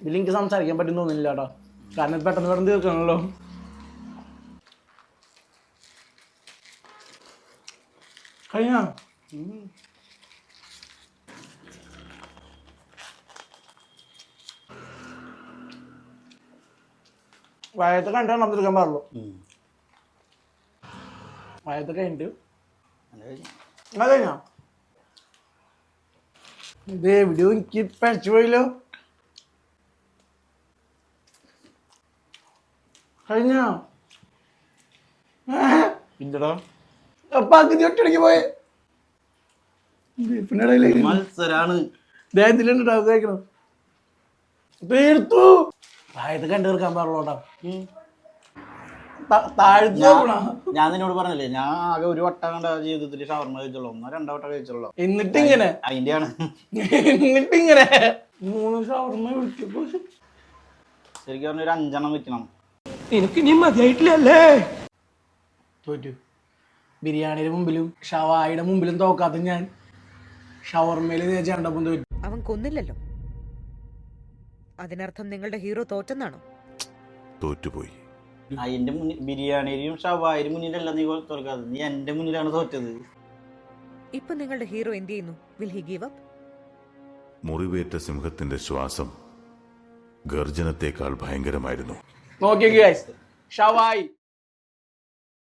ഇതിൽ എനിക്ക് സംസാരിക്കാൻ പറ്റും തോന്നുന്നില്ല കേട്ടോ കാരണം ഇത് പെട്ടെന്ന് പെട്ടെന്ന് തീർക്കണല്ലോ. കഴിഞ്ഞ? വയത്ത് കണ്ടാണ് നമ്മൾ തീർക്കാൻ പാടുള്ളൂ. വയത്ത് കഴിഞ്ഞിട്ട്. അത് കഴിഞ്ഞോ? ഇത് എവിടെയോ എനിക്ക് പഴച്ചു പോയല്ലോ. കഴിഞ്ഞോ? ഇല്ലടാ പോയെ. മത്സരാണ്. തീർത്തു. താഴത്ത് ഞാൻ നിന്നോട് പറഞ്ഞില്ലേ ഞാൻ ആകെ ഒരു വട്ടം കണ്ട ജീവിതത്തിൽ ഷവർമ കഴിച്ചുള്ളൂ. ഒന്നോ രണ്ടോ വട്ടം കഴിച്ചുള്ളൂ. എന്നിട്ട് ഇങ്ങനെ? അതിന്റെയാണ് എന്നിട്ട് ഇങ്ങനെ? മൂന്ന് ഷവർമ വിളിച്ചപ്പോ ശരിക്കും പറഞ്ഞ ഒരു അഞ്ചെണ്ണം വെക്കണം. എനിക്ക് നീ മതിയായിട്ടില്ലല്ലേ? തോറ്റു. ബിരിയാണിയുടെ മുമ്പിലും ഷവായിയുടെ മുമ്പിലും തോക്കാത്ത ഞാൻ ഷവർമയിൽ ചേണ്ടപ്പം തോറ്റു. അവൻ കൊന്നില്ലല്ലോ. അതിനർത്ഥം നിങ്ങളുടെ ഹീറോ തോറ്റെന്നാണോ? തോറ്റുപോയി. അതിന്റെ മുന്നിൽ ബിരിയാണിയിലും ഷവായിലും മുന്നിലല്ല നീ തോൽക്കാതെ നീ എന്റെ മുന്നിലാണ് തോറ്റത്. ഇപ്പൊ നിങ്ങളുടെ ഹീറോ എന്ത് ചെയ്യുന്നു? വിൽ ഹി ഗീവ് അപ്പ് മുറിവേറ്റ സിംഹത്തിന്റെ ശ്വാസം ഗർജനത്തേക്കാൾ ഭയങ്കരമായിരുന്നു. നോക്കിയ ഷവായി.